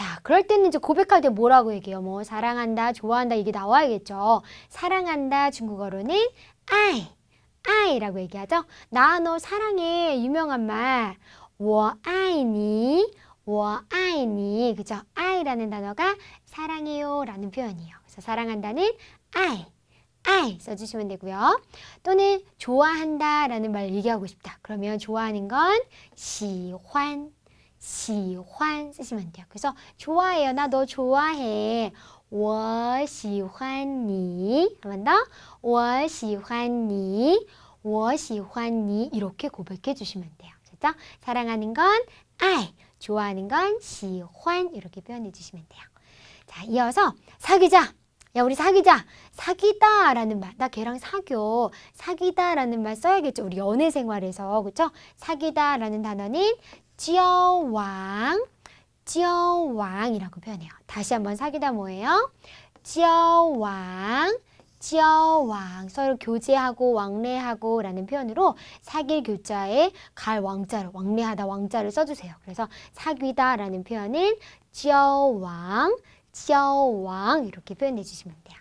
자, 그럴 때는 이제 고백할 때 뭐라고 얘기해요? 뭐 사랑한다, 좋아한다 이게 나와야겠죠. 사랑한다 중국어로는 아이, 아이라고 얘기하죠. 나 너 사랑해 유명한 말. 我爱你,我爱你. 그죠? 아이라는 단어가 사랑해요라는 표현이에요. 그래서 사랑한다는 아이, 아이 써주시면 되고요. 또는 좋아한다라는 말 얘기하고 싶다. 그러면 좋아하는 건喜欢, 喜欢 쓰시면 돼요. 그래서 좋아해요. 나 너 좋아해. 我喜欢你. 한 번 더. 我喜欢你.我喜欢你 이렇게 고백해 주시면 돼요. 됐죠? 사랑하는 건 아이, 좋아하는 건喜欢 이렇게 표현해 주시면 돼요. 자, 이어서 사귀자. 야 우리 사귀자. 사귀다 라는 말 나 걔랑 사귀어. 사귀다 라는 말 써야겠죠 우리 연애 생활에서. 그쵸? 사귀다 라는 단어는 지어왕 지어왕이라고 표현해요. 다시 한번 사귀다 뭐예요? 지어왕 지어왕. 서로 교제하고 왕래하고 라는 표현으로 사귈 교자에 갈 왕자를 왕래하다 왕자를 써주세요. 그래서 사귀다 라는 표현은 지어왕 交往 이렇게 표현해 주시면 돼요.